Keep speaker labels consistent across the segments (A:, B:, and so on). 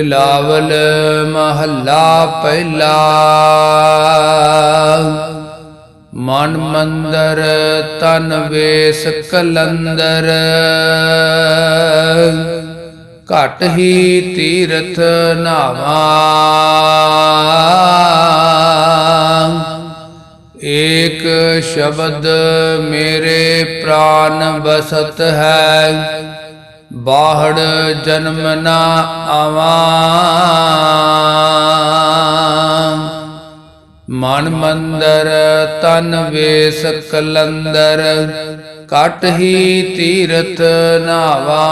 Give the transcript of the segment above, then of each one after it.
A: ਬਿਲਾਵਲ ਮਹੱਲਾ ਪਹਿਲਾ। ਮਨ ਮੰਦਰ ਤਨ ਵੇਸ ਕਲੰਦਰ। ਘਟ ਹੀ ਤੀਰਥ ਨਾਵਾ। ਏਕ ਸ਼ਬਦ ਮੇਰੇ ਪ੍ਰਾਨ ਬਸਤ ਹੈ। ਬਾਹੜ ਜਨਮ ਨਾ ਆਵਾਂ। ਮਨ ਮੰਦਰ ਤਨ ਵੇਸ ਕਲੰਦਰ, ਕਟ ਹੀ ਤੀਰਥ ਨਾਵਾ।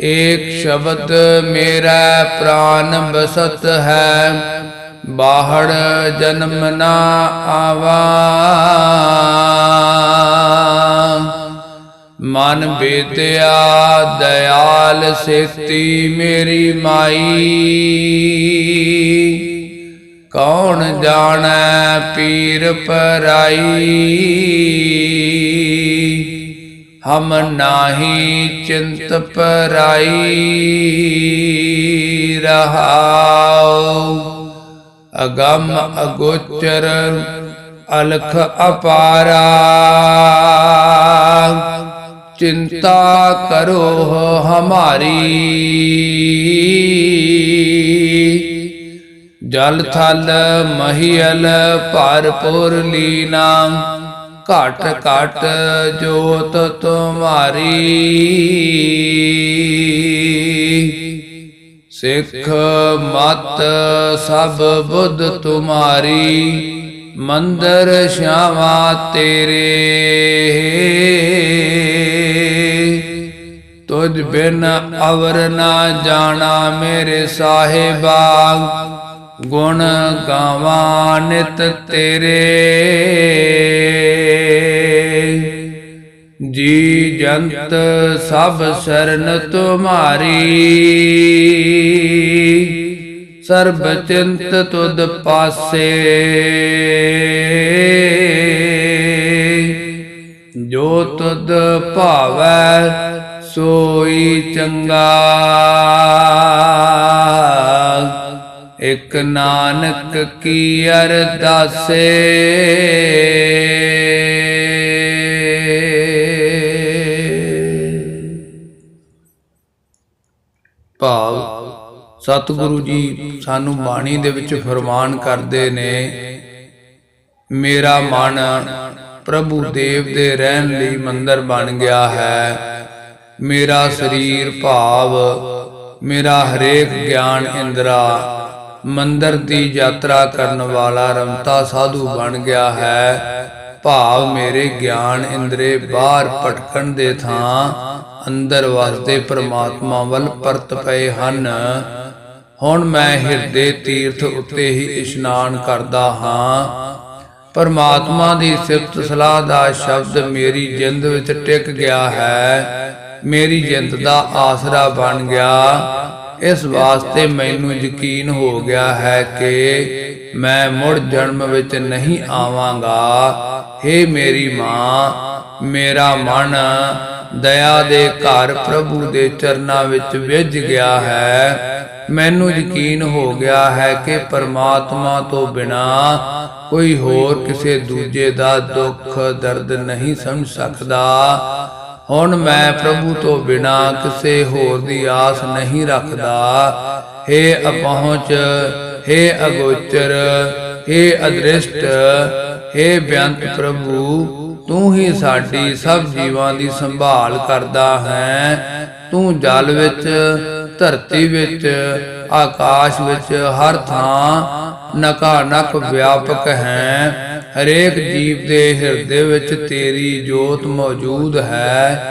A: ਏਕ ਸ਼ਬਦ ਮੇਰਾ ਪ੍ਰਾਨ ਬਸਤ ਹੈ, ਬਾਹੜ ਜਨਮ ਨਾ ਆਵਾ। ਮਨ ਬੇਤਿਆ, ਦਇਆਲ ਸੇਤੀ ਮੇਰੀ ਮਾਈ। ਕੌਣ ਜਾਣੈ ਪੀਰ ਪਰਾਈ? ਹਮ ਨਾਹੀ ਚਿੰਤ ਪਰਾਈ। ਰਹਾਉ ਅਗਮ ਅਗੋਚਰ ਅਲਖ ਅਪਾਰਾ। ਚਿੰਤਾ ਕਰੋ ਹਮਾਰੀ। ਜਲ ਥਲ ਮਹੀਲ ਭਰਪੁਰ ਲੀਨਾ, ਘਟ ਘਟ ਜੋਤ ਤੁਮਾਰੀ। ਸਿੱਖ ਮਤ ਸਭ ਬੁੱਧ ਤੁਮਾਰੀ, ਮੰਦਰ ਸ਼ਾਵਾ ਤੇਰੇ। ਤੁਝ ਬਿਨ ਅਵਰ ਨਾ ਜਾਣਾ ਮੇਰੇ ਸਾਹਿਬਾ। ਗੁਣ ਗਾਵਾਂ ਨਿਤ ਤੇਰੇ। ਜੀ ਜੰਤ ਸਭ ਸਰਨ ਤੁਮਾਰੀ। ਸਰਬ ਚਿੰਤ ਤੁਧ ਪਾਸੇ। ਜੋ ਤੁਧ ਭਾਵੈ ਸੋਈ ਚੰਗਾ। ਇਕ ਨਾਨਕ ਕੀ ਅਰਦਾਸੇ ਭਾਵ ਸਤਿਗੁਰੂ ਜੀ ਸਾਨੂੰ ਬਾਣੀ ਦੇ ਵਿੱਚ ਫਰਮਾਨ ਕਰਦੇ ਨੇ, ਮੇਰਾ ਮਨ ਪ੍ਰਭੂ ਦੇਵ ਦੇ ਰਹਿਣ ਲਈ ਮੰਦਰ ਬਣ ਗਿਆ ਹੈ। ਮੇਰਾ ਸਰੀਰ ਭਾਵ, ਮੇਰਾ ਹਰੇਕ ਗਿਆਨ ਇੰਦਰਾ, ਮੰਦਰ ਦੀ ਯਾਤਰਾ ਕਰਨ ਵਾਲਾ ਰਮਤਾ ਸਾਧੂ ਬਣ ਗਿਆ ਹੈ। ਭਾਵ ਮੇਰੇ ਗਿਆਨ ਇੰਦਰੇ ਬਾਹਰ ਭਟਕਣ ਦੇ ਥਾਂ, ਅੰਦਰ ਵਸਦੇ ਪ੍ਰਮਾਤਮਾ ਵੱਲ ਪਰਤ ਪਏ ਹਨ। ਹੁਣ ਮੈਂ ਹਿਰਦੇ ਤੀਰਥ ਉੱਤੇ ਹੀ ਇਸ਼ਨਾਨ ਕਰਦਾ ਹਾਂ। ਪਰਮਾਤਮਾ ਦੀ ਸਿਫਤ ਸਲਾਹ ਦਾ ਸ਼ਬਦ ਮੇਰੀ ਜਿੰਦ ਵਿੱਚ ਟਿਕ ਗਿਆ ਹੈ। ਮੇਰੀ ਜਿੰਦ ਦਾ ਆਸਰਾ ਬਣ ਗਿਆ। ਇਸ ਵਾਸਤੇ ਮੈਨੂੰ ਯਕੀਨ ਹੋ ਗਿਆ ਹੈ ਕਿ ਮੈਂ ਮੁੜ ਜਨਮ ਵਿੱਚ ਨਹੀਂ ਆਵਾਂਗਾ। हे ਮੇਰੀ ਮਾਂ, ਮੇਰਾ ਮਨ ਦਇਆ ਦੇ ਘਰ ਪ੍ਰਭੂ ਦੇ ਚਰਨਾਂ ਵਿੱਚ ਵਿਝ ਗਿਆ ਹੈ। ਮੈਨੂੰ ਯਕੀਨ ਹੋ ਗਿਆ ਹੈ ਕਿ ਪਰਮਾਤਮਾ ਤੋਂ ਬਿਨਾ ਕੋਈ ਹੋਰ ਕਿਸੇ ਦੂਜੇ ਦਾ ਦੁੱਖ ਦਰਦ ਨਹੀਂ ਸਮਝ ਸਕਦਾ। ਹੁਣ ਮੈਂ ਪ੍ਰਭੂ ਤੋਂ ਬਿਨਾ ਕਿਸੇ ਹੋਰ ਦੀ ਆਸ ਨਹੀਂ ਰੱਖਦਾ हे ਅਪਹੁੰਚ हे ਅਗੋਚਰ हे ਅਦ੍ਰਿਸ਼ਟ हे ਬੇਅੰਤ ਪ੍ਰਭੂ ਤੂੰ ਹੀ ਸਾਡੀ ਸਭ ਜੀਵਾਂ ਦੀ ਸੰਭਾਲ ਕਰਦਾ ਹੈ ਤੂੰ ਜਲ ਵਿੱਚ ਧਰਤੀ ਵਿੱਚ ਆਕਾਸ਼ ਵਿੱਚ ਹਰ ਥਾਂ ਨਕਾ ਵਿਆਪਕ ਹੈ, ਹਰੇਕ ਜੀਵ ਦੇ ਹਿਰਦੇ ਵਿੱਚ ਤੇਰੀ ਜੋਤ ਮੌਜੂਦ ਹੈ।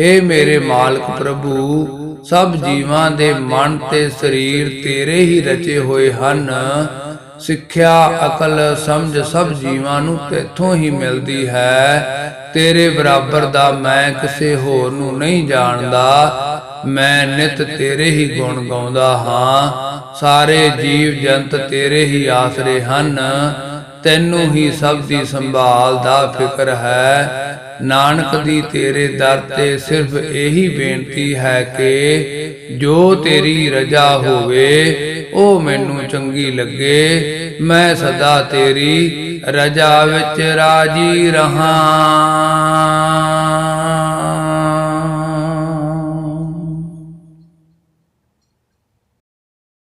A: हे ਮੇਰੇ ਮਾਲਕ ਪ੍ਰਭੂ, ਸਭ ਜੀਵਾਂ ਦੇ ਮਨ ਤੇ ਸਰੀਰ ਤੇਰੇ ਹੀ ਰਚੇ ਹੋਏ ਹਨ। ਸਿੱਖਿਆ, ਅਕਲ, ਸਮਝ ਸਭ ਜੀਵਾਂ ਨੂੰ ਤੇਥੋਂ ਹੀ ਮਿਲਦੀ ਹੈ। ਤੇਰੇ ਬਰਾਬਰ ਦਾ ਮੈਂ ਕਿਸੇ ਹੋਰ ਨੂੰ ਨਹੀਂ ਜਾਣਦਾ। ਮੈਂ ਨਿਤ ਤੇਰੇ ਹੀ ਗੁਣ ਗਾਉਂਦਾ ਹਾਂ। ਸਾਰੇ ਜੀਵ ਜੰਤ ਤੇਰੇ ਹੀ ਆਸਰੇ ਹਨ। ਤੈਨੂੰ ਹੀ ਸਭ ਦੀ ਸੰਭਾਲ ਦਾ ਫਿਕਰ ਹੈ। ਨਾਨਕ ਦੀ ਤੇਰੇ ਦਰ ਤੇ ਸਿਰਫ ਇਹੀ ਬੇਨਤੀ ਹੈ ਕਿ ਜੋ ਤੇਰੀ ਰਜਾ ਹੋਵੇ, ਉਹ ਮੈਨੂੰ ਚੰਗੀ ਲੱਗੇ। ਮੈਂ ਸਦਾ ਤੇਰੀ ਰਜਾ ਵਿੱਚ ਰਾਜੀ ਰਹਾ।